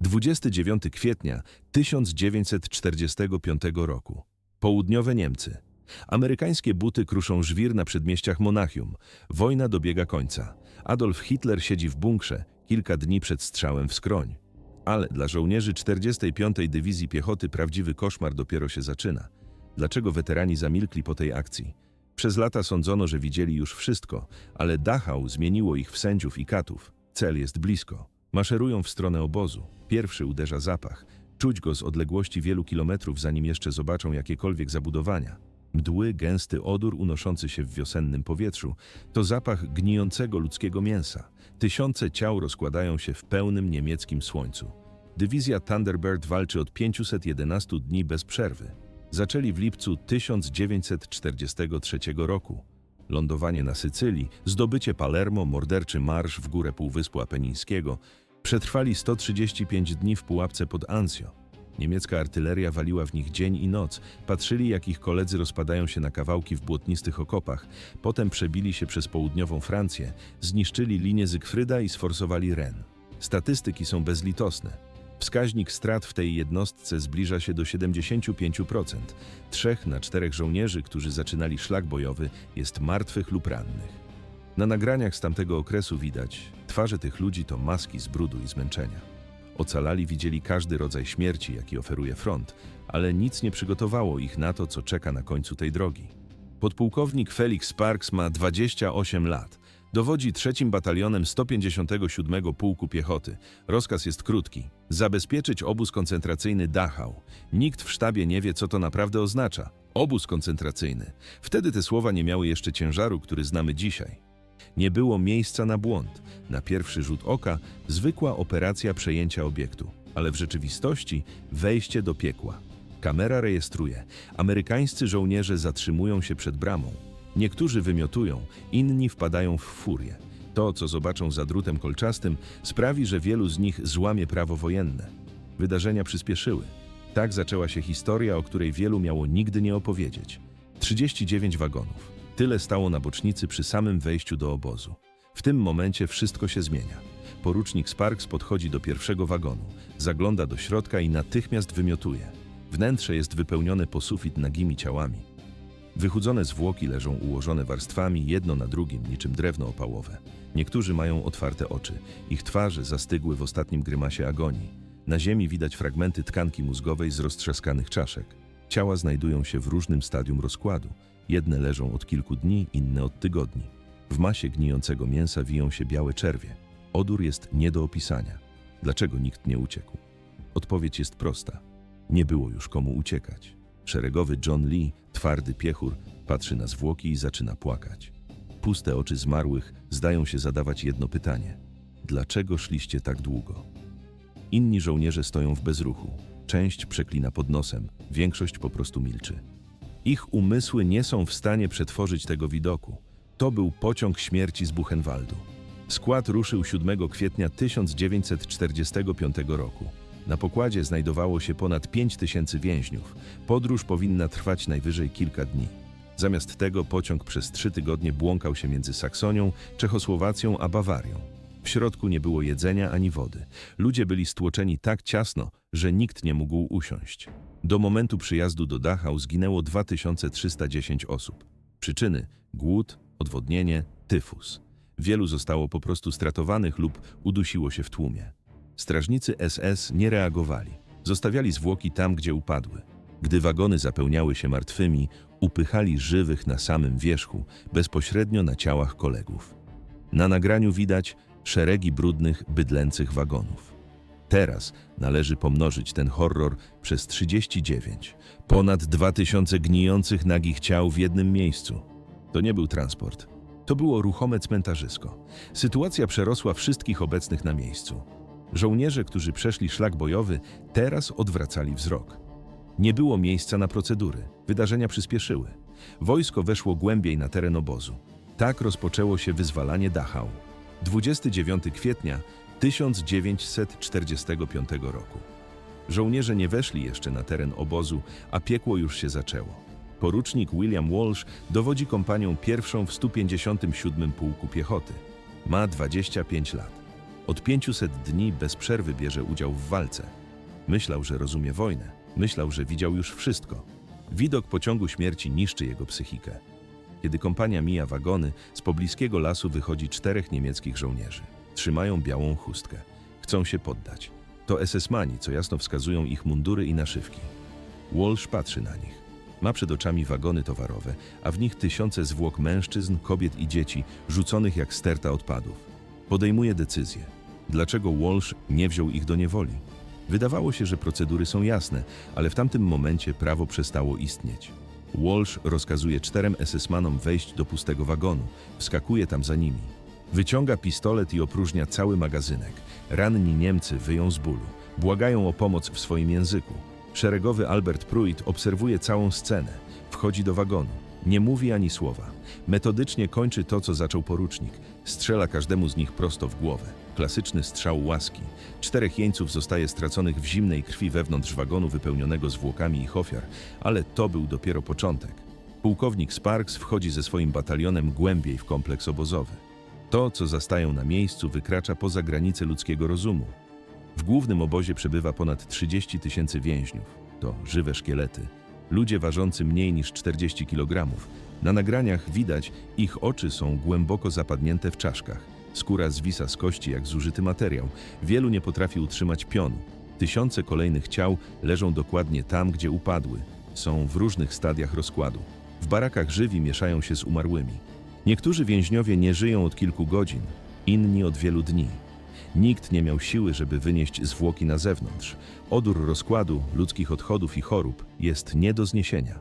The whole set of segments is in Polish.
29 kwietnia 1945 roku. Południowe Niemcy. Amerykańskie buty kruszą żwir na przedmieściach Monachium. Wojna dobiega końca. Adolf Hitler siedzi w bunkrze kilka dni przed strzałem w skroń. Ale dla żołnierzy 45. Dywizji Piechoty prawdziwy koszmar dopiero się zaczyna. Dlaczego weterani zamilkli po tej akcji? Przez lata sądzono, że widzieli już wszystko, ale Dachau zmieniło ich w sędziów i katów. Cel jest blisko. Maszerują w stronę obozu. Pierwszy uderza zapach. Czuć go z odległości wielu kilometrów, zanim jeszcze zobaczą jakiekolwiek zabudowania. Mdły, gęsty odór unoszący się w wiosennym powietrzu to zapach gnijącego ludzkiego mięsa. Tysiące ciał rozkładają się w pełnym niemieckim słońcu. Dywizja Thunderbird walczy od 511 dni bez przerwy. Zaczęli w lipcu 1943 roku. Lądowanie na Sycylii, zdobycie Palermo, morderczy marsz w górę Półwyspu Apenińskiego. Przetrwali 135 dni w pułapce pod Anzio. Niemiecka artyleria waliła w nich dzień i noc. Patrzyli, jak ich koledzy rozpadają się na kawałki w błotnistych okopach. Potem przebili się przez południową Francję, zniszczyli linię Zygfryda i sforsowali Ren. Statystyki są bezlitosne. Wskaźnik strat w tej jednostce zbliża się do 75%. Trzech na czterech żołnierzy, którzy zaczynali szlak bojowy, jest martwych lub rannych. Na nagraniach z tamtego okresu widać, twarze tych ludzi to maski z brudu i zmęczenia. Ocalali widzieli każdy rodzaj śmierci, jaki oferuje front, ale nic nie przygotowało ich na to, co czeka na końcu tej drogi. Podpułkownik Felix Sparks ma 28 lat. Dowodzi trzecim batalionem 157 Pułku Piechoty. Rozkaz jest krótki. Zabezpieczyć obóz koncentracyjny Dachau. Nikt w sztabie nie wie, co to naprawdę oznacza. Obóz koncentracyjny. Wtedy te słowa nie miały jeszcze ciężaru, który znamy dzisiaj. Nie było miejsca na błąd. Na pierwszy rzut oka zwykła operacja przejęcia obiektu, ale w rzeczywistości wejście do piekła. Kamera rejestruje. Amerykańscy żołnierze zatrzymują się przed bramą. Niektórzy wymiotują, inni wpadają w furię. To, co zobaczą za drutem kolczastym, sprawi, że wielu z nich złamie prawo wojenne. Wydarzenia przyspieszyły. Tak zaczęła się historia, o której wielu miało nigdy nie opowiedzieć. 39 wagonów. Tyle stało na bocznicy przy samym wejściu do obozu. W tym momencie wszystko się zmienia. Porucznik Sparks podchodzi do pierwszego wagonu, zagląda do środka i natychmiast wymiotuje. Wnętrze jest wypełnione po sufit nagimi ciałami. Wychudzone zwłoki leżą ułożone warstwami, jedno na drugim, niczym drewno opałowe. Niektórzy mają otwarte oczy. Ich twarze zastygły w ostatnim grymasie agonii. Na ziemi widać fragmenty tkanki mózgowej z roztrzaskanych czaszek. Ciała znajdują się w różnym stadium rozkładu. Jedne leżą od kilku dni, inne od tygodni. W masie gnijącego mięsa wiją się białe czerwie. Odór jest nie do opisania. Dlaczego nikt nie uciekł? Odpowiedź jest prosta. Nie było już komu uciekać. Szeregowy John Lee, twardy piechur, patrzy na zwłoki i zaczyna płakać. Puste oczy zmarłych zdają się zadawać jedno pytanie: dlaczego szliście tak długo? Inni żołnierze stoją w bezruchu. Część przeklina pod nosem, większość po prostu milczy. Ich umysły nie są w stanie przetworzyć tego widoku. To był pociąg śmierci z Buchenwaldu. Skład ruszył 7 kwietnia 1945 roku. Na pokładzie znajdowało się ponad 5 tysięcy więźniów. Podróż powinna trwać najwyżej kilka dni. Zamiast tego pociąg przez trzy tygodnie błąkał się między Saksonią, Czechosłowacją a Bawarią. W środku nie było jedzenia ani wody. Ludzie byli stłoczeni tak ciasno, że nikt nie mógł usiąść. Do momentu przyjazdu do Dachau zginęło 2310 osób. Przyczyny: głód, odwodnienie, tyfus. Wielu zostało po prostu stratowanych lub udusiło się w tłumie. Strażnicy SS nie reagowali. Zostawiali zwłoki tam, gdzie upadły. Gdy wagony zapełniały się martwymi, upychali żywych na samym wierzchu, bezpośrednio na ciałach kolegów. Na nagraniu widać szeregi brudnych, bydlęcych wagonów. Teraz należy pomnożyć ten horror przez 39. Ponad 2000 gnijących nagich ciał w jednym miejscu. To nie był transport. To było ruchome cmentarzysko. Sytuacja przerosła wszystkich obecnych na miejscu. Żołnierze, którzy przeszli szlak bojowy, teraz odwracali wzrok. Nie było miejsca na procedury. Wydarzenia przyspieszyły. Wojsko weszło głębiej na teren obozu. Tak rozpoczęło się wyzwalanie Dachau. 29 kwietnia 1945 roku. Żołnierze nie weszli jeszcze na teren obozu, a piekło już się zaczęło. Porucznik William Walsh dowodzi kompanią pierwszą w 157 Pułku Piechoty. Ma 25 lat. Od 500 dni bez przerwy bierze udział w walce. Myślał, że rozumie wojnę. Myślał, że widział już wszystko. Widok pociągu śmierci niszczy jego psychikę. Kiedy kompania mija wagony, z pobliskiego lasu wychodzi czterech niemieckich żołnierzy. Trzymają białą chustkę. Chcą się poddać. To SS-mani, co jasno wskazują ich mundury i naszywki. Walsh patrzy na nich. Ma przed oczami wagony towarowe, a w nich tysiące zwłok mężczyzn, kobiet i dzieci, rzuconych jak sterta odpadów. Podejmuje decyzję. Dlaczego Walsh nie wziął ich do niewoli? Wydawało się, że procedury są jasne, ale w tamtym momencie prawo przestało istnieć. Walsh rozkazuje czterem SS-manom wejść do pustego wagonu. Wskakuje tam za nimi. Wyciąga pistolet i opróżnia cały magazynek. Ranni Niemcy wyją z bólu. Błagają o pomoc w swoim języku. Szeregowy Albert Pruitt obserwuje całą scenę. Wchodzi do wagonu. Nie mówi ani słowa. Metodycznie kończy to, co zaczął porucznik. Strzela każdemu z nich prosto w głowę. Klasyczny strzał łaski. Czterech jeńców zostaje straconych w zimnej krwi wewnątrz wagonu wypełnionego zwłokami ich ofiar, ale to był dopiero początek. Pułkownik Sparks wchodzi ze swoim batalionem głębiej w kompleks obozowy. To, co zastają na miejscu, wykracza poza granice ludzkiego rozumu. W głównym obozie przebywa ponad 30 tysięcy więźniów. To żywe szkielety. Ludzie ważący mniej niż 40 kg. Na nagraniach widać, ich oczy są głęboko zapadnięte w czaszkach. Skóra zwisa z kości jak zużyty materiał. Wielu nie potrafi utrzymać pionu. Tysiące kolejnych ciał leżą dokładnie tam, gdzie upadły. Są w różnych stadiach rozkładu. W barakach żywi mieszają się z umarłymi. Niektórzy więźniowie nie żyją od kilku godzin, inni od wielu dni. Nikt nie miał siły, żeby wynieść zwłoki na zewnątrz. Odór rozkładu, ludzkich odchodów i chorób jest nie do zniesienia.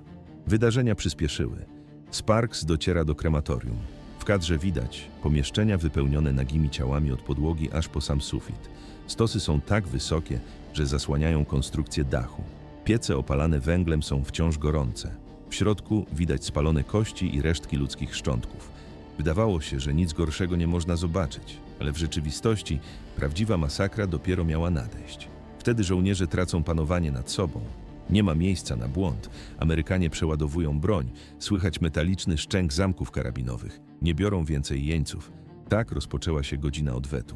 Wydarzenia przyspieszyły. Sparks dociera do krematorium. W kadrze widać pomieszczenia wypełnione nagimi ciałami od podłogi aż po sam sufit. Stosy są tak wysokie, że zasłaniają konstrukcję dachu. Piece opalane węglem są wciąż gorące. W środku widać spalone kości i resztki ludzkich szczątków. Wydawało się, że nic gorszego nie można zobaczyć, ale w rzeczywistości prawdziwa masakra dopiero miała nadejść. Wtedy żołnierze tracą panowanie nad sobą. Nie ma miejsca na błąd. Amerykanie przeładowują broń, słychać metaliczny szczęk zamków karabinowych. Nie biorą więcej jeńców. Tak rozpoczęła się godzina odwetu.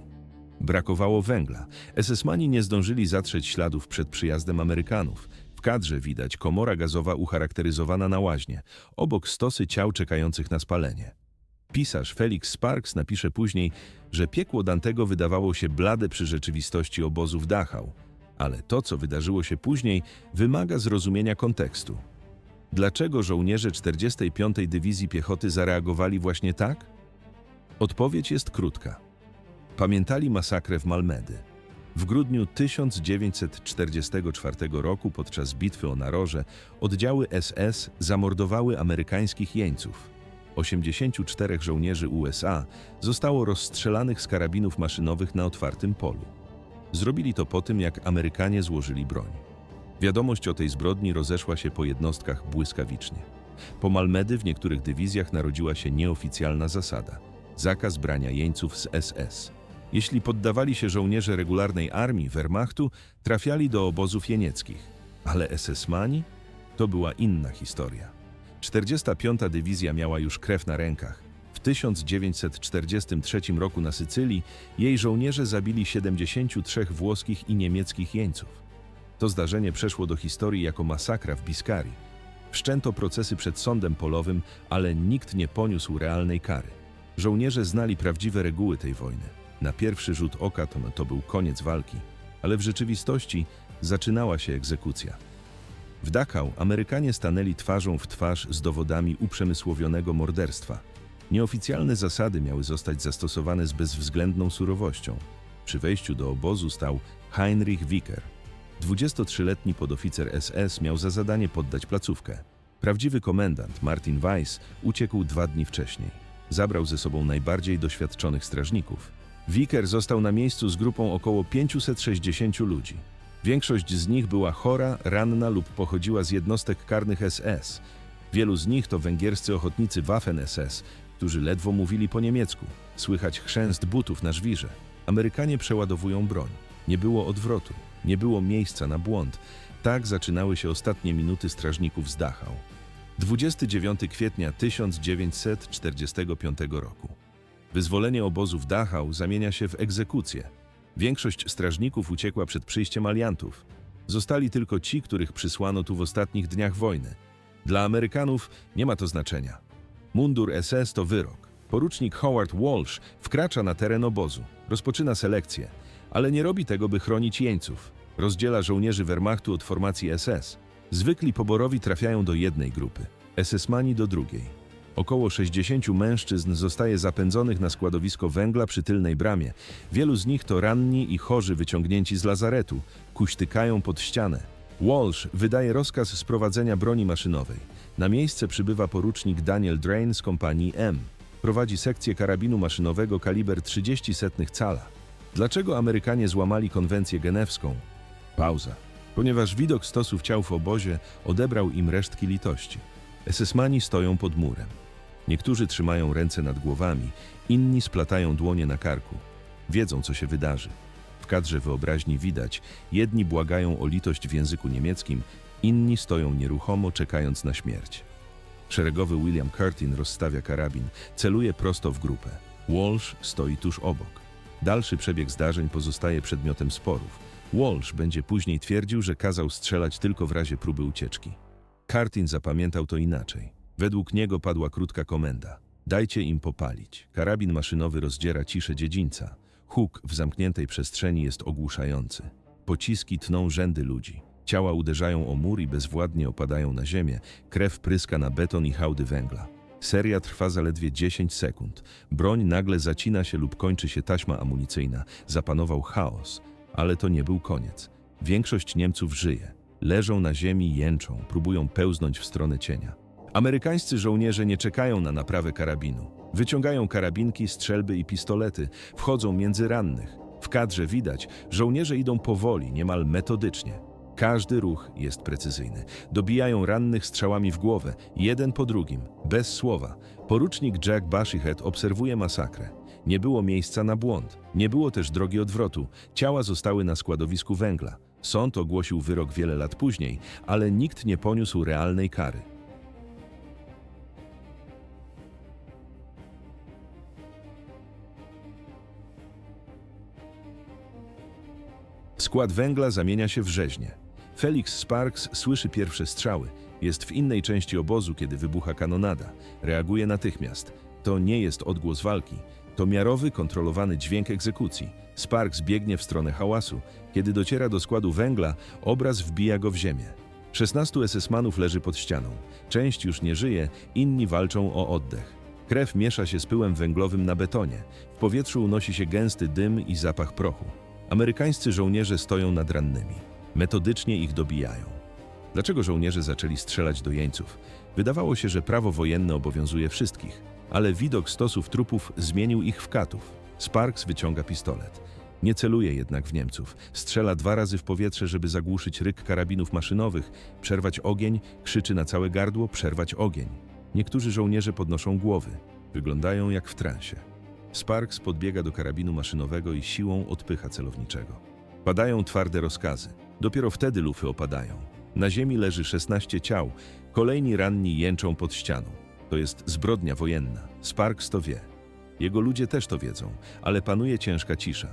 Brakowało węgla. SS-mani nie zdążyli zatrzeć śladów przed przyjazdem Amerykanów. W kadrze widać komora gazowa ucharakteryzowana na łaźnie, obok stosy ciał czekających na spalenie. Pisarz Felix Sparks napisze później, że piekło Dantego wydawało się blade przy rzeczywistości obozu w Dachau, ale to, co wydarzyło się później, wymaga zrozumienia kontekstu. Dlaczego żołnierze 45. Dywizji Piechoty zareagowali właśnie tak? Odpowiedź jest krótka. Pamiętali masakrę w Malmedy. W grudniu 1944 roku podczas bitwy o Naroże oddziały SS zamordowały amerykańskich jeńców. 84 żołnierzy USA zostało rozstrzelanych z karabinów maszynowych na otwartym polu. Zrobili to po tym, jak Amerykanie złożyli broń. Wiadomość o tej zbrodni rozeszła się po jednostkach błyskawicznie. Po Malmedy w niektórych dywizjach narodziła się nieoficjalna zasada zakaz brania jeńców z SS. Jeśli poddawali się żołnierze regularnej armii Wehrmachtu, trafiali do obozów jenieckich. Ale SS-mani? To była inna historia. 45. Dywizja miała już krew na rękach. W 1943 roku na Sycylii jej żołnierze zabili 73 włoskich i niemieckich jeńców. To zdarzenie przeszło do historii jako masakra w Biskarii. Wszczęto procesy przed sądem polowym, ale nikt nie poniósł realnej kary. Żołnierze znali prawdziwe reguły tej wojny. Na pierwszy rzut oka to, to był koniec walki, ale w rzeczywistości zaczynała się egzekucja. W Dachau Amerykanie stanęli twarzą w twarz z dowodami uprzemysłowionego morderstwa. Nieoficjalne zasady miały zostać zastosowane z bezwzględną surowością. Przy wejściu do obozu stał Heinrich Wicker. 23-letni podoficer SS miał za zadanie poddać placówkę. Prawdziwy komendant Martin Weiss uciekł dwa dni wcześniej. Zabrał ze sobą najbardziej doświadczonych strażników. Wicker został na miejscu z grupą około 560 ludzi. Większość z nich była chora, ranna lub pochodziła z jednostek karnych SS. Wielu z nich to węgierscy ochotnicy Waffen-SS, którzy ledwo mówili po niemiecku. Słychać chrzęst butów na żwirze. Amerykanie przeładowują broń. Nie było odwrotu, nie było miejsca na błąd. Tak zaczynały się ostatnie minuty strażników z Dachau. 29 kwietnia 1945 roku. Wyzwolenie obozu w Dachau zamienia się w egzekucję. Większość strażników uciekła przed przyjściem aliantów. Zostali tylko ci, których przysłano tu w ostatnich dniach wojny. Dla Amerykanów nie ma to znaczenia. Mundur SS to wyrok. Porucznik Howard Walsh wkracza na teren obozu, rozpoczyna selekcję, ale nie robi tego, by chronić jeńców. Rozdziela żołnierzy Wehrmachtu od formacji SS. Zwykli poborowi trafiają do jednej grupy, SS-mani do drugiej. Około 60 mężczyzn zostaje zapędzonych na składowisko węgla przy tylnej bramie. Wielu z nich to ranni i chorzy wyciągnięci z lazaretu, kuśtykają pod ścianę. Walsh wydaje rozkaz sprowadzenia broni maszynowej. Na miejsce przybywa porucznik Daniel Drain z kompanii M. Prowadzi sekcję karabinu maszynowego kaliber 30 setnych cala. Dlaczego Amerykanie złamali konwencję genewską? Pauza. Ponieważ widok stosów ciał w obozie odebrał im resztki litości. SS-mani stoją pod murem. Niektórzy trzymają ręce nad głowami, inni splatają dłonie na karku. Wiedzą, co się wydarzy. Kadrze wyobraźni widać, jedni błagają o litość w języku niemieckim, inni stoją nieruchomo, czekając na śmierć. Szeregowy William Curtin rozstawia karabin, celuje prosto w grupę. Walsh stoi tuż obok. Dalszy przebieg zdarzeń pozostaje przedmiotem sporów. Walsh będzie później twierdził, że kazał strzelać tylko w razie próby ucieczki. Curtin zapamiętał to inaczej. Według niego padła krótka komenda. Dajcie im popalić. Karabin maszynowy rozdziera ciszę dziedzińca. Huk w zamkniętej przestrzeni jest ogłuszający. Pociski tną rzędy ludzi. Ciała uderzają o mur i bezwładnie opadają na ziemię. Krew pryska na beton i hałdy węgla. Seria trwa zaledwie 10 sekund. Broń nagle zacina się lub kończy się taśma amunicyjna. Zapanował chaos, ale to nie był koniec. Większość Niemców żyje. Leżą na ziemi, jęczą, próbują pełznąć w stronę cienia. Amerykańscy żołnierze nie czekają na naprawę karabinu. Wyciągają karabinki, strzelby i pistolety, wchodzą między rannych. W kadrze widać, żołnierze idą powoli, niemal metodycznie. Każdy ruch jest precyzyjny. Dobijają rannych strzałami w głowę, jeden po drugim, bez słowa. Porucznik Jack Bashihead obserwuje masakrę. Nie było miejsca na błąd. Nie było też drogi odwrotu. Ciała zostały na składowisku węgla. Sąd ogłosił wyrok wiele lat później, ale nikt nie poniósł realnej kary. Skład węgla zamienia się w rzeźnię. Felix Sparks słyszy pierwsze strzały. Jest w innej części obozu, kiedy wybucha kanonada. Reaguje natychmiast. To nie jest odgłos walki. To miarowy, kontrolowany dźwięk egzekucji. Sparks biegnie w stronę hałasu. Kiedy dociera do składu węgla, obraz wbija go w ziemię. 16 SS-manów leży pod ścianą. Część już nie żyje, inni walczą o oddech. Krew miesza się z pyłem węglowym na betonie. W powietrzu unosi się gęsty dym i zapach prochu. Amerykańscy żołnierze stoją nad rannymi. Metodycznie ich dobijają. Dlaczego żołnierze zaczęli strzelać do jeńców? Wydawało się, że prawo wojenne obowiązuje wszystkich, ale widok stosów trupów zmienił ich w katów. Sparks wyciąga pistolet. Nie celuje jednak w Niemców. Strzela dwa razy w powietrze, żeby zagłuszyć ryk karabinów maszynowych, przerwać ogień, krzyczy na całe gardło, przerwać ogień. Niektórzy żołnierze podnoszą głowy. Wyglądają jak w transie. Sparks podbiega do karabinu maszynowego i siłą odpycha celowniczego. Padają twarde rozkazy. Dopiero wtedy lufy opadają. Na ziemi leży 16 ciał. Kolejni ranni jęczą pod ścianą. To jest zbrodnia wojenna. Sparks to wie. Jego ludzie też to wiedzą, ale panuje ciężka cisza.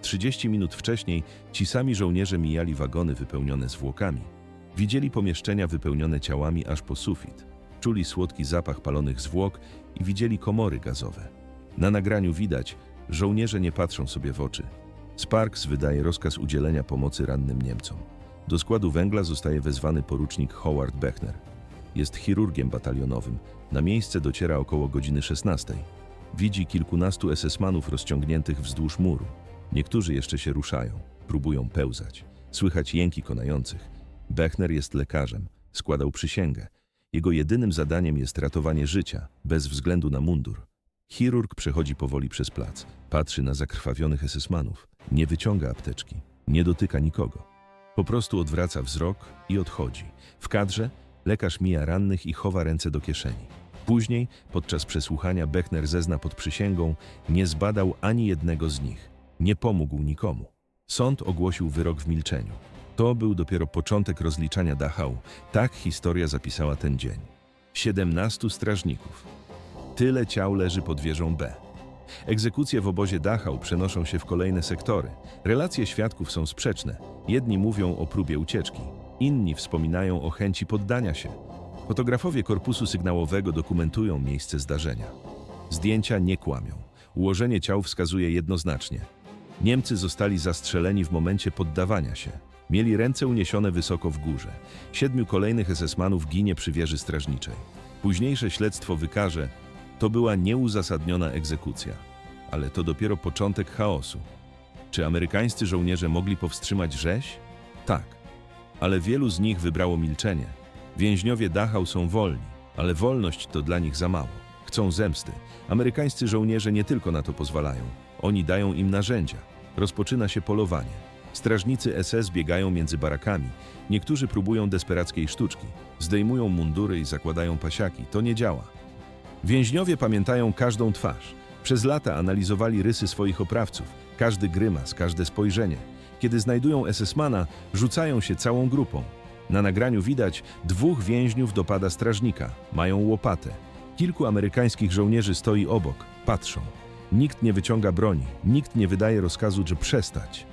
30 minut wcześniej ci sami żołnierze mijali wagony wypełnione zwłokami. Widzieli pomieszczenia wypełnione ciałami aż po sufit. Czuli słodki zapach palonych zwłok i widzieli komory gazowe. Na nagraniu widać, żołnierze nie patrzą sobie w oczy. Sparks wydaje rozkaz udzielenia pomocy rannym Niemcom. Do składu węgla zostaje wezwany porucznik Howard Bechner. Jest chirurgiem batalionowym. Na miejsce dociera około godziny 16. Widzi kilkunastu SS-manów rozciągniętych wzdłuż muru. Niektórzy jeszcze się ruszają, próbują pełzać. Słychać jęki konających. Bechner jest lekarzem, składał przysięgę. Jego jedynym zadaniem jest ratowanie życia, bez względu na mundur. Chirurg przechodzi powoli przez plac, patrzy na zakrwawionych SS-manów, nie wyciąga apteczki, nie dotyka nikogo. Po prostu odwraca wzrok i odchodzi. W kadrze lekarz mija rannych i chowa ręce do kieszeni. Później, podczas przesłuchania, Bechner zezna pod przysięgą, nie zbadał ani jednego z nich, nie pomógł nikomu. Sąd ogłosił wyrok w milczeniu. To był dopiero początek rozliczania Dachau. Tak historia zapisała ten dzień. 17 strażników. Tyle ciał leży pod wieżą B. Egzekucje w obozie Dachau przenoszą się w kolejne sektory. Relacje świadków są sprzeczne. Jedni mówią o próbie ucieczki, inni wspominają o chęci poddania się. Fotografowie korpusu sygnałowego dokumentują miejsce zdarzenia. Zdjęcia nie kłamią. Ułożenie ciał wskazuje jednoznacznie. Niemcy zostali zastrzeleni w momencie poddawania się. Mieli ręce uniesione wysoko w górze. Siedmiu kolejnych SS-manów ginie przy wieży strażniczej. Późniejsze śledztwo wykaże, to była nieuzasadniona egzekucja. Ale to dopiero początek chaosu. Czy amerykańscy żołnierze mogli powstrzymać rzeź? Tak. Ale wielu z nich wybrało milczenie. Więźniowie Dachau są wolni, ale wolność to dla nich za mało. Chcą zemsty. Amerykańscy żołnierze nie tylko na to pozwalają. Oni dają im narzędzia. Rozpoczyna się polowanie. Strażnicy SS biegają między barakami. Niektórzy próbują desperackiej sztuczki. Zdejmują mundury i zakładają pasiaki. To nie działa. Więźniowie pamiętają każdą twarz. Przez lata analizowali rysy swoich oprawców, każdy grymas, każde spojrzenie. Kiedy znajdują SS-mana, rzucają się całą grupą. Na nagraniu widać, dwóch więźniów dopada strażnika, mają łopatę. Kilku amerykańskich żołnierzy stoi obok, patrzą. Nikt nie wyciąga broni, nikt nie wydaje rozkazu, że przestać.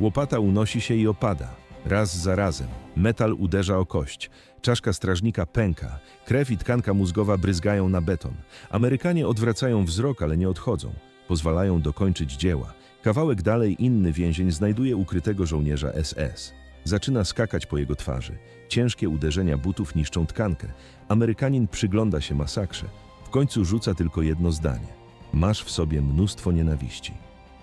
Łopata unosi się i opada. Raz za razem. Metal uderza o kość. Czaszka strażnika pęka. Krew i tkanka mózgowa bryzgają na beton. Amerykanie odwracają wzrok, ale nie odchodzą. Pozwalają dokończyć dzieła. Kawałek dalej inny więzień znajduje ukrytego żołnierza SS. Zaczyna skakać po jego twarzy. Ciężkie uderzenia butów niszczą tkankę. Amerykanin przygląda się masakrze. W końcu rzuca tylko jedno zdanie. Masz w sobie mnóstwo nienawiści.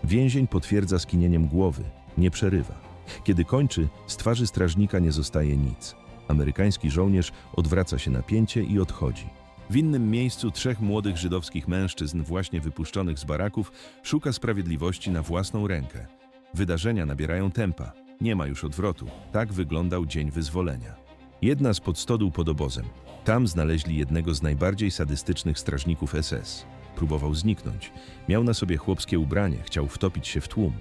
Więzień potwierdza skinieniem głowy, nie przerywa. Kiedy kończy, z twarzy strażnika nie zostaje nic. Amerykański żołnierz odwraca się na pięcie i odchodzi. W innym miejscu trzech młodych żydowskich mężczyzn, właśnie wypuszczonych z baraków, szuka sprawiedliwości na własną rękę. Wydarzenia nabierają tempa. Nie ma już odwrotu. Tak wyglądał dzień wyzwolenia. Jedna z podstodół pod obozem. Tam znaleźli jednego z najbardziej sadystycznych strażników SS. Próbował zniknąć. Miał na sobie chłopskie ubranie, chciał wtopić się w tłum.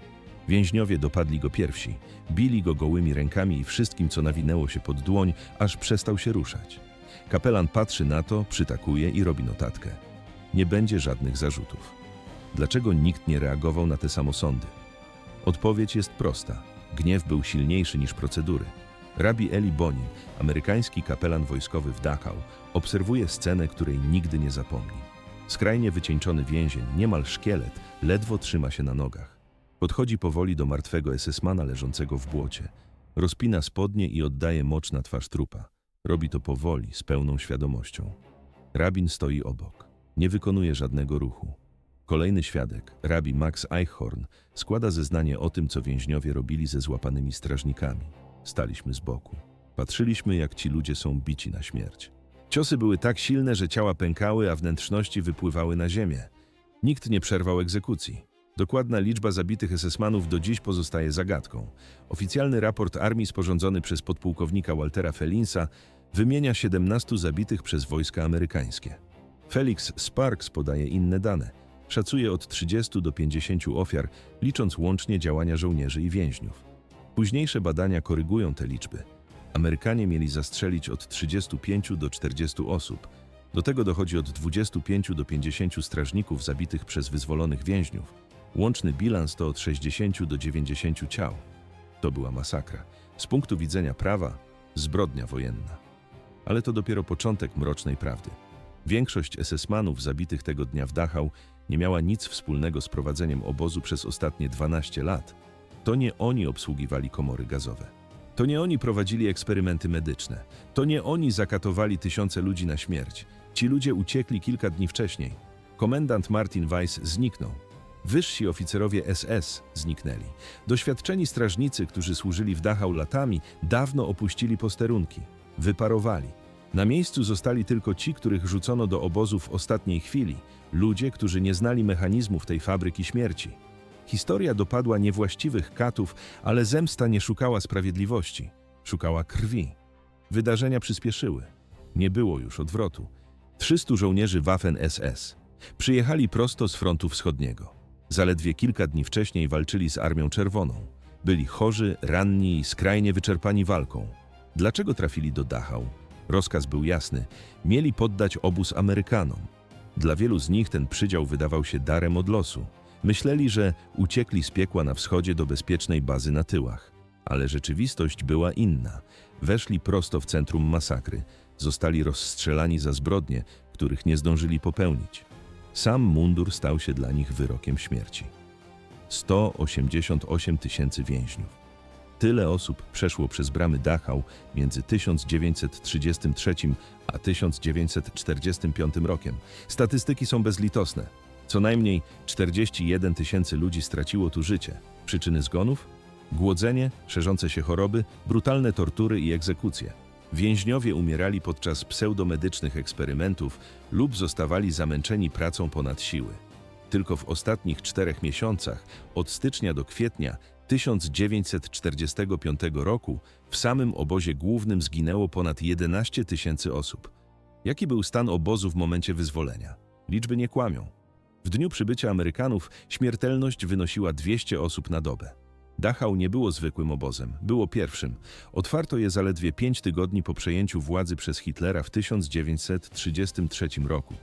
Więźniowie dopadli go pierwsi, bili go gołymi rękami i wszystkim, co nawinęło się pod dłoń, aż przestał się ruszać. Kapelan patrzy na to, przytakuje i robi notatkę. Nie będzie żadnych zarzutów. Dlaczego nikt nie reagował na te samosądy? Odpowiedź jest prosta. Gniew był silniejszy niż procedury. Rabbi Eli Bonin, amerykański kapelan wojskowy w Dachau, obserwuje scenę, której nigdy nie zapomni. Skrajnie wycieńczony więzień, niemal szkielet, ledwo trzyma się na nogach. Podchodzi powoli do martwego SS-mana leżącego w błocie. Rozpina spodnie i oddaje mocz na twarz trupa. Robi to powoli, z pełną świadomością. Rabin stoi obok. Nie wykonuje żadnego ruchu. Kolejny świadek, rabi Max Eichhorn, składa zeznanie o tym, co więźniowie robili ze złapanymi strażnikami. Staliśmy z boku. Patrzyliśmy, jak ci ludzie są bici na śmierć. Ciosy były tak silne, że ciała pękały, a wnętrzności wypływały na ziemię. Nikt nie przerwał egzekucji. Dokładna liczba zabitych SS-manów do dziś pozostaje zagadką. Oficjalny raport armii sporządzony przez podpułkownika Waltera Felinsa wymienia 17 zabitych przez wojska amerykańskie. Felix Sparks podaje inne dane. Szacuje od 30 do 50 ofiar, licząc łącznie działania żołnierzy i więźniów. Późniejsze badania korygują te liczby. Amerykanie mieli zastrzelić od 35 do 40 osób. Do tego dochodzi od 25 do 50 strażników zabitych przez wyzwolonych więźniów. Łączny bilans to od 60 do 90 ciał. To była masakra. Z punktu widzenia prawa, zbrodnia wojenna. Ale to dopiero początek mrocznej prawdy. Większość SS-manów zabitych tego dnia w Dachau nie miała nic wspólnego z prowadzeniem obozu przez ostatnie 12 lat. To nie oni obsługiwali komory gazowe. To nie oni prowadzili eksperymenty medyczne. To nie oni zakatowali tysiące ludzi na śmierć. Ci ludzie uciekli kilka dni wcześniej. Komendant Martin Weiss zniknął. Wyżsi oficerowie SS zniknęli. Doświadczeni strażnicy, którzy służyli w Dachau latami, dawno opuścili posterunki. Wyparowali. Na miejscu zostali tylko ci, których rzucono do obozu w ostatniej chwili, ludzie, którzy nie znali mechanizmów tej fabryki śmierci. Historia dopadła niewłaściwych katów, ale zemsta nie szukała sprawiedliwości, szukała krwi. Wydarzenia przyspieszyły. Nie było już odwrotu. 300 żołnierzy Waffen-SS przyjechali prosto z frontu wschodniego. Zaledwie kilka dni wcześniej walczyli z Armią Czerwoną. Byli chorzy, ranni i skrajnie wyczerpani walką. Dlaczego trafili do Dachau? Rozkaz był jasny. Mieli poddać obóz Amerykanom. Dla wielu z nich ten przydział wydawał się darem od losu. Myśleli, że uciekli z piekła na wschodzie do bezpiecznej bazy na tyłach. Ale rzeczywistość była inna. Weszli prosto w centrum masakry. Zostali rozstrzelani za zbrodnie, których nie zdążyli popełnić. Sam mundur stał się dla nich wyrokiem śmierci. 188 tysięcy więźniów. Tyle osób przeszło przez bramy Dachau między 1933 a 1945 rokiem. Statystyki są bezlitosne. Co najmniej 41 tysięcy ludzi straciło tu życie. Przyczyny zgonów? Głodzenie, szerzące się choroby, brutalne tortury i egzekucje. Więźniowie umierali podczas pseudomedycznych eksperymentów lub zostawali zamęczeni pracą ponad siły. Tylko w ostatnich czterech miesiącach, od stycznia do kwietnia 1945 roku, w samym obozie głównym zginęło ponad 11 tysięcy osób. Jaki był stan obozu w momencie wyzwolenia? Liczby nie kłamią. W dniu przybycia Amerykanów śmiertelność wynosiła 200 osób na dobę. Dachau nie było zwykłym obozem, było pierwszym. Otwarto je zaledwie pięć tygodni po przejęciu władzy przez Hitlera w 1933 roku.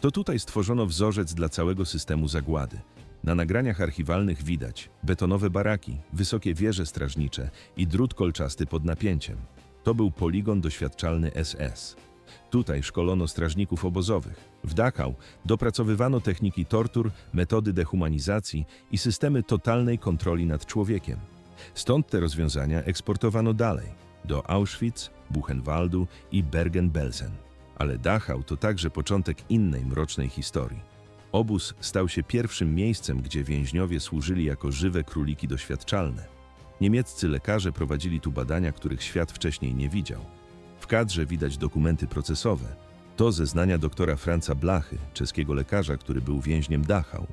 To tutaj stworzono wzorzec dla całego systemu zagłady. Na nagraniach archiwalnych widać betonowe baraki, wysokie wieże strażnicze i drut kolczasty pod napięciem. To był poligon doświadczalny SS. Tutaj szkolono strażników obozowych. W Dachau dopracowywano techniki tortur, metody dehumanizacji i systemy totalnej kontroli nad człowiekiem. Stąd te rozwiązania eksportowano dalej do Auschwitz, Buchenwaldu i Bergen-Belsen. Ale Dachau to także początek innej mrocznej historii. Obóz stał się pierwszym miejscem, gdzie więźniowie służyli jako żywe króliki doświadczalne. Niemieccy lekarze prowadzili tu badania, których świat wcześniej nie widział. W kadrze widać dokumenty procesowe. To zeznania doktora Franza Blachy, czeskiego lekarza, który był więźniem Dachau.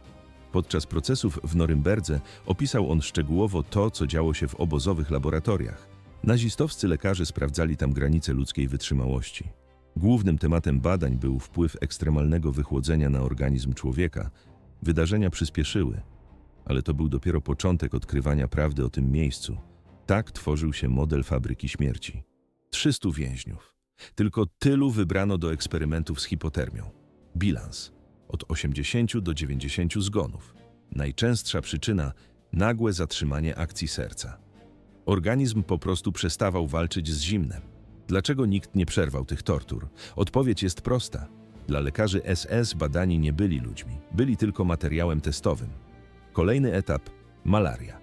Podczas procesów w Norymberdze opisał on szczegółowo to, co działo się w obozowych laboratoriach. Nazistowscy lekarze sprawdzali tam granice ludzkiej wytrzymałości. Głównym tematem badań był wpływ ekstremalnego wychłodzenia na organizm człowieka. Wydarzenia przyspieszyły, ale to był dopiero początek odkrywania prawdy o tym miejscu. Tak tworzył się model fabryki śmierci. 300 więźniów. Tylko tylu wybrano do eksperymentów z hipotermią. Bilans od 80 do 90 zgonów. Najczęstsza przyczyna nagłe zatrzymanie akcji serca. Organizm po prostu przestawał walczyć z zimnem. Dlaczego nikt nie przerwał tych tortur? Odpowiedź jest prosta. Dla lekarzy SS badani nie byli ludźmi, byli tylko materiałem testowym. Kolejny etap malaria.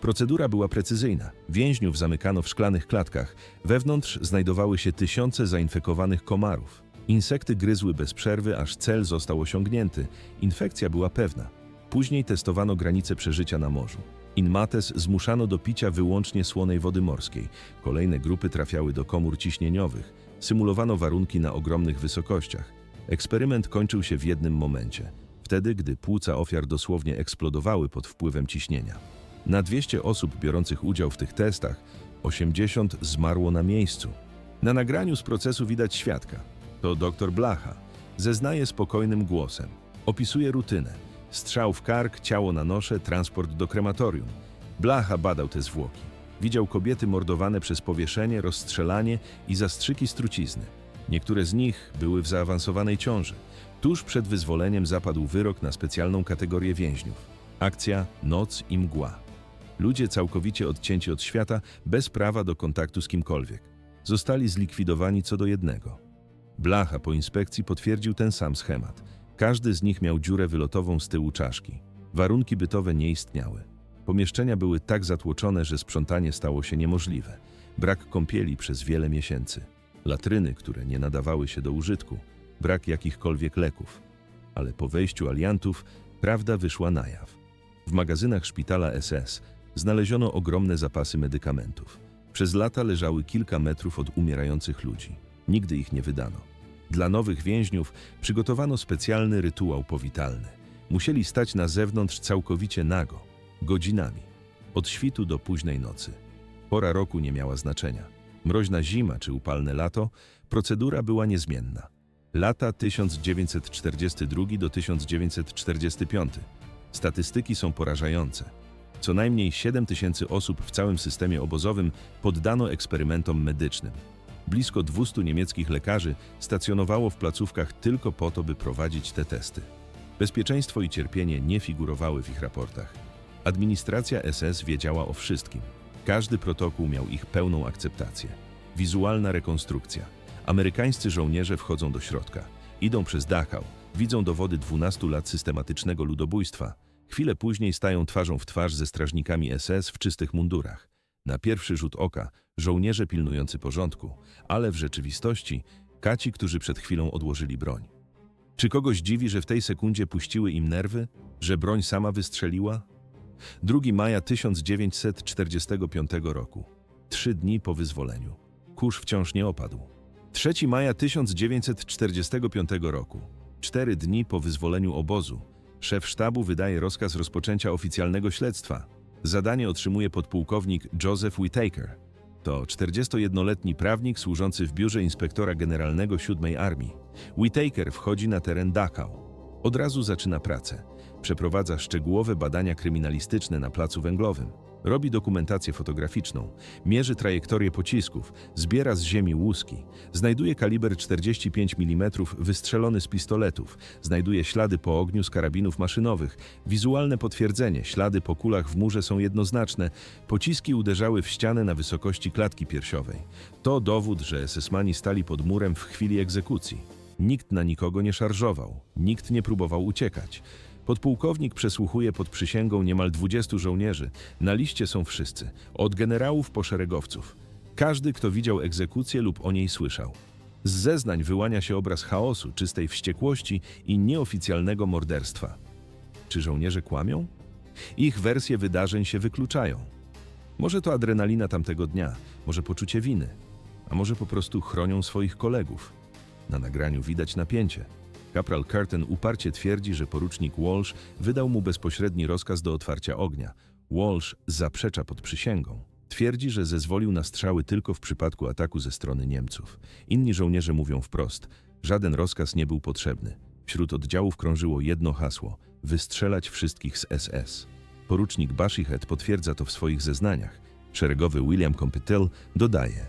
Procedura była precyzyjna. Więźniów zamykano w szklanych klatkach. Wewnątrz znajdowały się tysiące zainfekowanych komarów. Insekty gryzły bez przerwy, aż cel został osiągnięty. Infekcja była pewna. Później testowano granice przeżycia na morzu. Inmates zmuszano do picia wyłącznie słonej wody morskiej. Kolejne grupy trafiały do komór ciśnieniowych. Symulowano warunki na ogromnych wysokościach. Eksperyment kończył się w jednym momencie. Wtedy, gdy płuca ofiar dosłownie eksplodowały pod wpływem ciśnienia. Na 200 osób biorących udział w tych testach, 80 zmarło na miejscu. Na nagraniu z procesu widać świadka. To dr Blacha. Zeznaje spokojnym głosem. Opisuje rutynę. Strzał w kark, ciało na nosze, transport do krematorium. Blacha badał te zwłoki. Widział kobiety mordowane przez powieszenie, rozstrzelanie i zastrzyki z trucizny. Niektóre z nich były w zaawansowanej ciąży. Tuż przed wyzwoleniem zapadł wyrok na specjalną kategorię więźniów. Akcja Noc i Mgła. Ludzie całkowicie odcięci od świata, bez prawa do kontaktu z kimkolwiek. Zostali zlikwidowani co do jednego. Blacha po inspekcji potwierdził ten sam schemat. Każdy z nich miał dziurę wylotową z tyłu czaszki. Warunki bytowe nie istniały. Pomieszczenia były tak zatłoczone, że sprzątanie stało się niemożliwe. Brak kąpieli przez wiele miesięcy. Latryny, które nie nadawały się do użytku. Brak jakichkolwiek leków. Ale po wejściu aliantów prawda wyszła na jaw. W magazynach szpitala SS znaleziono ogromne zapasy medykamentów. Przez lata leżały kilka metrów od umierających ludzi. Nigdy ich nie wydano. Dla nowych więźniów przygotowano specjalny rytuał powitalny. Musieli stać na zewnątrz całkowicie nago, godzinami, od świtu do późnej nocy. Pora roku nie miała znaczenia. Mroźna zima czy upalne lato, procedura była niezmienna. Lata 1942 do 1945. Statystyki są porażające. Co najmniej 7 tysięcy osób w całym systemie obozowym poddano eksperymentom medycznym. Blisko 200 niemieckich lekarzy stacjonowało w placówkach tylko po to, by prowadzić te testy. Bezpieczeństwo i cierpienie nie figurowały w ich raportach. Administracja SS wiedziała o wszystkim. Każdy protokół miał ich pełną akceptację. Wizualna rekonstrukcja. Amerykańscy żołnierze wchodzą do środka. Idą przez Dachau. Widzą dowody 12 lat systematycznego ludobójstwa. Chwilę później stają twarzą w twarz ze strażnikami SS w czystych mundurach. Na pierwszy rzut oka żołnierze pilnujący porządku, ale w rzeczywistości kaci, którzy przed chwilą odłożyli broń. Czy kogoś dziwi, że w tej sekundzie puściły im nerwy? Że broń sama wystrzeliła? 2 maja 1945 roku. Trzy dni po wyzwoleniu. Kurz wciąż nie opadł. 3 maja 1945 roku. Cztery dni po wyzwoleniu obozu. Szef sztabu wydaje rozkaz rozpoczęcia oficjalnego śledztwa. Zadanie otrzymuje podpułkownik Joseph Whittaker. To 41-letni prawnik służący w biurze inspektora generalnego 7 Armii. Whittaker wchodzi na teren Dachau. Od razu zaczyna pracę. Przeprowadza szczegółowe badania kryminalistyczne na placu węglowym. Robi dokumentację fotograficzną, mierzy trajektorię pocisków, zbiera z ziemi łuski, znajduje kaliber 45 mm wystrzelony z pistoletów, znajduje ślady po ogniu z karabinów maszynowych, wizualne potwierdzenie, ślady po kulach w murze są jednoznaczne, pociski uderzały w ścianę na wysokości klatki piersiowej. To dowód, że SS-mani stali pod murem w chwili egzekucji. Nikt na nikogo nie szarżował, nikt nie próbował uciekać. Podpułkownik przesłuchuje pod przysięgą niemal 20 żołnierzy. Na liście są wszyscy, od generałów po szeregowców. Każdy, kto widział egzekucję lub o niej słyszał. Z zeznań wyłania się obraz chaosu, czystej wściekłości i nieoficjalnego morderstwa. Czy żołnierze kłamią? Ich wersje wydarzeń się wykluczają. Może to adrenalina tamtego dnia, może poczucie winy, a może po prostu chronią swoich kolegów. Na nagraniu widać napięcie. Kapral Curtin uparcie twierdzi, że porucznik Walsh wydał mu bezpośredni rozkaz do otwarcia ognia. Walsh zaprzecza pod przysięgą. Twierdzi, że zezwolił na strzały tylko w przypadku ataku ze strony Niemców. Inni żołnierze mówią wprost: żaden rozkaz nie był potrzebny. Wśród oddziałów krążyło jedno hasło: wystrzelać wszystkich z SS. Porucznik Bashihead potwierdza to w swoich zeznaniach. Szeregowy William Compitel dodaje: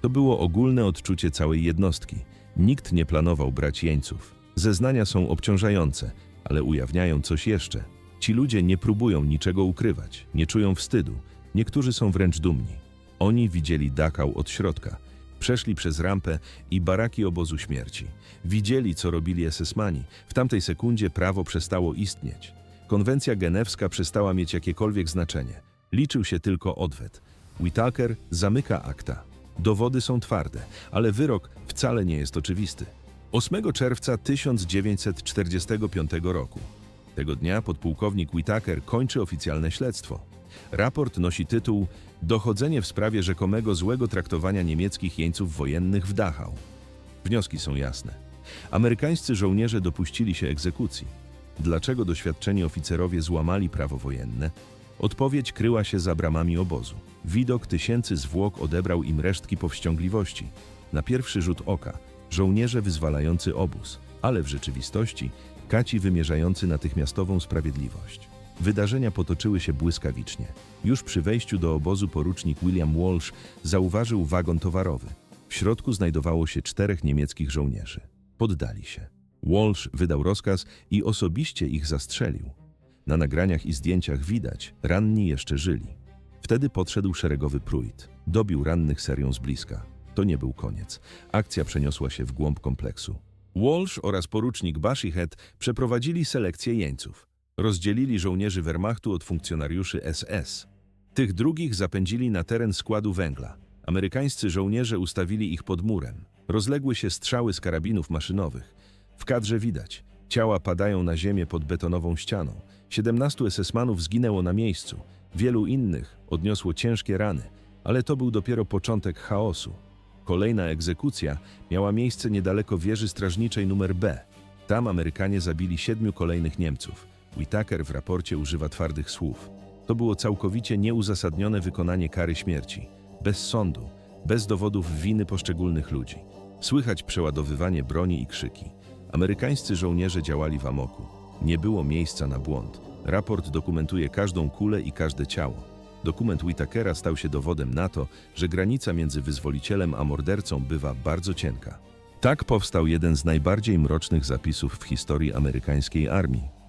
To było ogólne odczucie całej jednostki. Nikt nie planował brać jeńców. Zeznania są obciążające, ale ujawniają coś jeszcze. Ci ludzie nie próbują niczego ukrywać, nie czują wstydu. Niektórzy są wręcz dumni. Oni widzieli Dachau od środka. Przeszli przez rampę i baraki obozu śmierci. Widzieli, co robili SS-mani. W tamtej sekundzie prawo przestało istnieć. Konwencja genewska przestała mieć jakiekolwiek znaczenie. Liczył się tylko odwet. Whittaker zamyka akta. Dowody są twarde, ale wyrok wcale nie jest oczywisty. 8 czerwca 1945 roku. Tego dnia podpułkownik Whittaker kończy oficjalne śledztwo. Raport nosi tytuł Dochodzenie w sprawie rzekomego złego traktowania niemieckich jeńców wojennych w Dachau. Wnioski są jasne. Amerykańscy żołnierze dopuścili się egzekucji. Dlaczego doświadczeni oficerowie złamali prawo wojenne? Odpowiedź kryła się za bramami obozu. Widok tysięcy zwłok odebrał im resztki powściągliwości. Na pierwszy rzut oka żołnierze wyzwalający obóz, ale w rzeczywistości kaci wymierzający natychmiastową sprawiedliwość. Wydarzenia potoczyły się błyskawicznie. Już przy wejściu do obozu porucznik William Walsh zauważył wagon towarowy. W środku znajdowało się czterech niemieckich żołnierzy. Poddali się. Walsh wydał rozkaz i osobiście ich zastrzelił. Na nagraniach i zdjęciach widać, ranni jeszcze żyli. Wtedy podszedł szeregowy Pruitt. Dobił rannych serią z bliska. To nie był koniec. Akcja przeniosła się w głąb kompleksu. Walsh oraz porucznik Bashihead przeprowadzili selekcję jeńców. Rozdzielili żołnierzy Wehrmachtu od funkcjonariuszy SS. Tych drugich zapędzili na teren składu węgla. Amerykańscy żołnierze ustawili ich pod murem. Rozległy się strzały z karabinów maszynowych. W kadrze widać, ciała padają na ziemię pod betonową ścianą. 17 SS-manów zginęło na miejscu. Wielu innych odniosło ciężkie rany, ale to był dopiero początek chaosu. Kolejna egzekucja miała miejsce niedaleko wieży strażniczej numer B. Tam Amerykanie zabili siedmiu kolejnych Niemców. Whittaker w raporcie używa twardych słów. To było całkowicie nieuzasadnione wykonanie kary śmierci. Bez sądu, bez dowodów winy poszczególnych ludzi. Słychać przeładowywanie broni i krzyki. Amerykańscy żołnierze działali w amoku. Nie było miejsca na błąd. Raport dokumentuje każdą kulę i każde ciało. Dokument Whitakera stał się dowodem na to, że granica między wyzwolicielem a mordercą bywa bardzo cienka. Tak powstał jeden z najbardziej mrocznych zapisów w historii amerykańskiej armii.